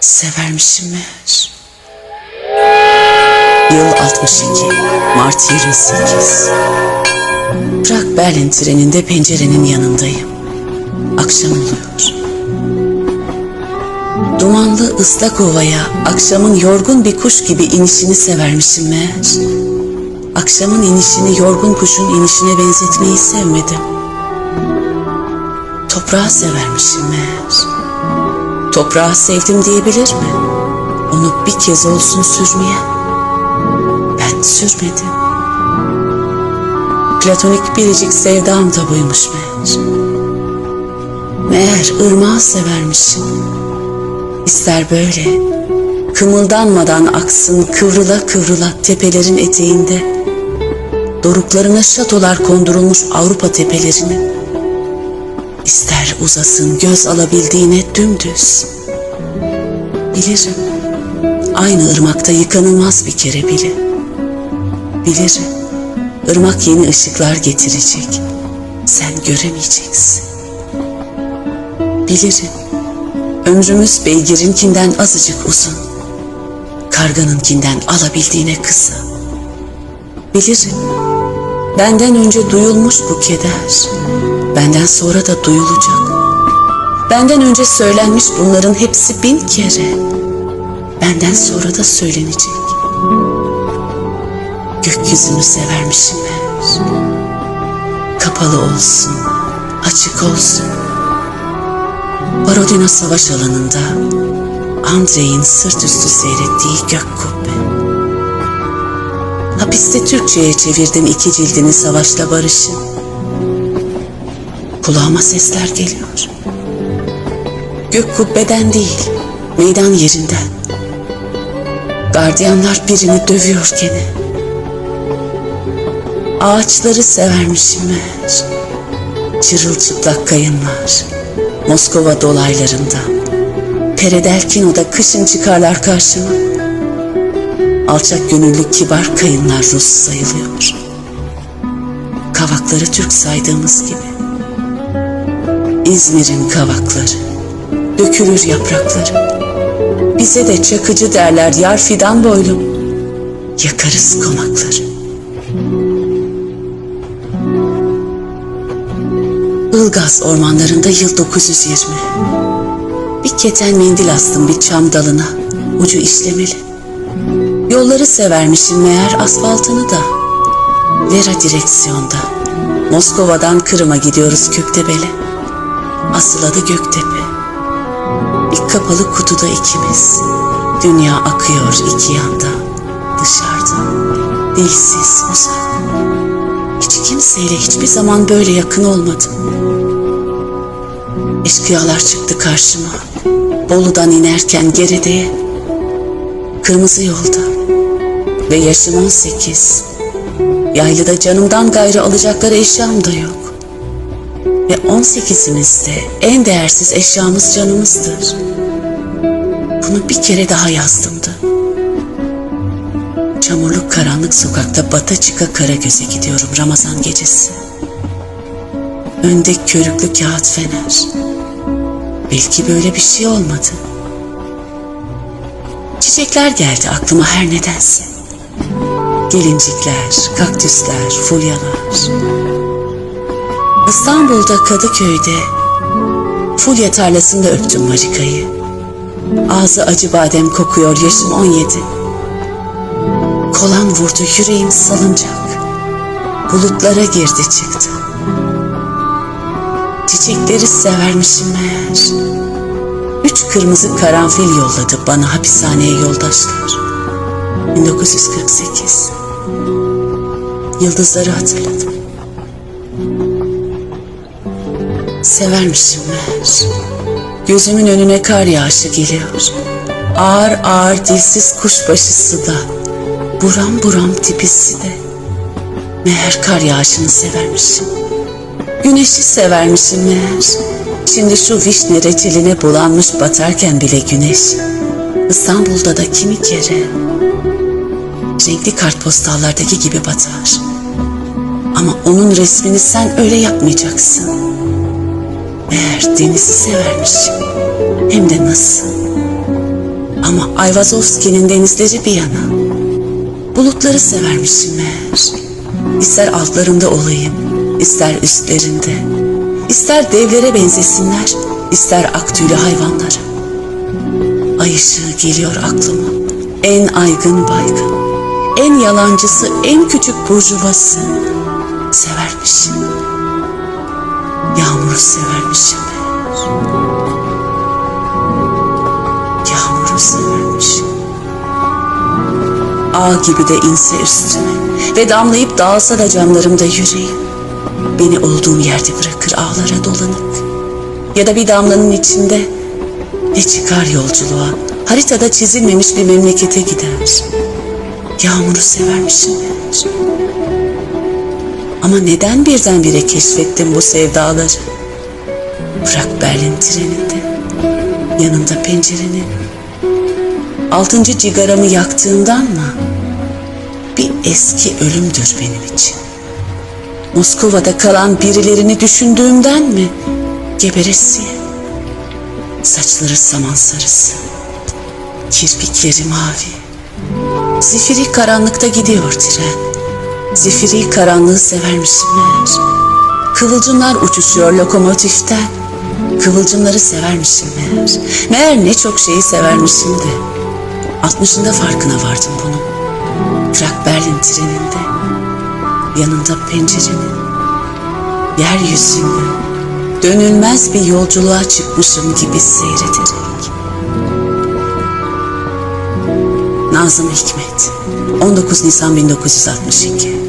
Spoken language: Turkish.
Severmişim meğer. Yıl 62, Mart 28. Prag Berlin treninde pencerenin yanındayım. Akşam oluyor. Dumanlı ıslak ovaya akşamın yorgun bir kuş gibi inişini severmişim meğer. Akşamın inişini yorgun kuşun inişine benzetmeyi sevmedim. Toprağı severmişim meğer. Toprağı sevdim diyebilir mi? Onu bir kez olsun sürmeye. Ben sürmedim. Platonik biricik sevdam da buymuş meğer. Meğer ırmağı severmişim. İster böyle, kımıldanmadan aksın kıvrıla kıvrıla tepelerin eteğinde, doruklarına şatolar kondurulmuş Avrupa tepelerinin, İster uzasın göz alabildiğine dümdüz. Bilirim, aynı ırmakta yıkanılmaz bir kere bile. Bilirim, ırmak yeni ışıklar getirecek. Sen göremeyeceksin. Bilirim, ömrümüz beygirinkinden azıcık uzun. Karganınkinden alabildiğine kısa. Bilirim, benden önce duyulmuş bu keder. Benden sonra da duyulacak. Benden önce söylenmiş bunların hepsi bin kere. Benden sonra da söylenecek. Gökyüzünü severmişim meğer. Kapalı olsun, açık olsun. Borodino savaş alanında Andrei'in sırt üstü seyrettiği gök kubbe. Hapiste Türkçe'ye çevirdim iki cildini savaşla barışın. Kulağıma sesler geliyor. Gök kubbeden değil, meydan yerinden. Gardiyanlar birini dövüyor gene. Ağaçları severmişim meğer. Çırılçıplak kayınlar. Moskova dolaylarında. Peredelkino'da kışın çıkarlar karşıma. Alçak gönüllü kibar kayınlar Rus sayılıyor. Kavakları Türk saydığımız gibi. İzmir'in kavakları, dökülür yaprakları. Bize de çakıcı derler yar fidan boylum, yakarız konakları. Ilgaz ormanlarında yıl 920. Bir keten mendil astım bir çam dalına, ucu işlemeli. Yolları severmişim meğer asfaltını da. Vera direksiyonda. Moskova'dan Kırım'a gidiyoruz Köktebel'e. Asıl adı Göktepe. Bir kapalı kutuda ikimiz. Dünya akıyor iki yanda. Dışarıda. Dilsiz, uzak. Hiç kimseyle hiçbir zaman böyle yakın olmadım. Eşkıyalar çıktı karşıma. Bolu'dan inerken Gerede'ye. Kırmızı yolda. Ve yaşım 18. Yaylıda canımdan gayrı alacakları eşyam da yok. Ve 18'imizde en değersiz eşyamız canımızdır. Bunu bir kere daha yazdım da. Çamurluk karanlık sokakta bata çıka kara göze gidiyorum Ramazan gecesi. Önde körüklü kağıt fener. Belki böyle bir şey olmadı. Çiçekler geldi aklıma her nedense. Gelincikler, kaktüsler, fulyalar. İstanbul'da Kadıköy'de Fulya tarlasında öptüm Marika'yı. Ağzı acı badem kokuyor yaşım 17. Kolan vurdu yüreğim salıncak. Bulutlara girdi çıktı. Çiçekleri severmişim meğer. Üç kırmızı karanfil yolladı bana hapishaneye yoldaşlar. 1948. Yıldızları hatırladım. Severmişim meğer. Gözümün önüne kar yağışı geliyor. Ağır ağır dilsiz kuşbaşısı da. Buram buram tipisi de. Meğer kar yağışını severmişim. Güneşi severmişim meğer. Şimdi şu vişne reçeline bulanmış batarken bile güneş. İstanbul'da da kimi kere. Renkli kartpostallardaki gibi batar. Ama onun resmini sen öyle yapmayacaksın. Meğer denizi severmişim. Hem de nasıl? Ama Ayvazovski'nin denizleri bir yana. Bulutları severmişim meğer. İster altlarında olayım, ister üstlerinde. İster devlere benzesinler, ister aktüylü hayvanlara. Ay ışığı geliyor aklıma. En aygın baygın, en yalancısı, en küçük burjuvası. Severmişim. Yağmuru severmişim. Yağmuru severmişim. Ağ gibi de inse üstüme ve damlayıp dağılsa da camlarımda yüreğim. Beni olduğum yerde bırakır ağlara dolanık. Ya da bir damlanın içinde ne çıkar yolculuğa, haritada çizilmemiş bir memlekete gider. Yağmuru severmişim meğer. Ama neden birdenbire keşfettim bu sevdaları? Bırak Berlin treninde, yanında pencerenin. Altıncı cigaramı yaktığından mı? Bir eski ölümdür benim için. Moskova'da kalan birilerini düşündüğümden mi? Geberesiye. Saçları saman sarısı. Kirpikleri mavi. Zifiri karanlıkta gidiyor tren. Zifiri karanlığı severmişim meğer. Kıvılcımlar uçuşuyor lokomotiften. Kıvılcımları severmişim meğer. Meğer ne çok şeyi severmişim de. Altmışında farkına vardım bunun. Prag Berlin treninde. Yanında pencerenin. Yeryüzünde. Dönülmez bir yolculuğa çıkmışım gibi seyrederek. Nazım Hikmet 19 Nisan 1962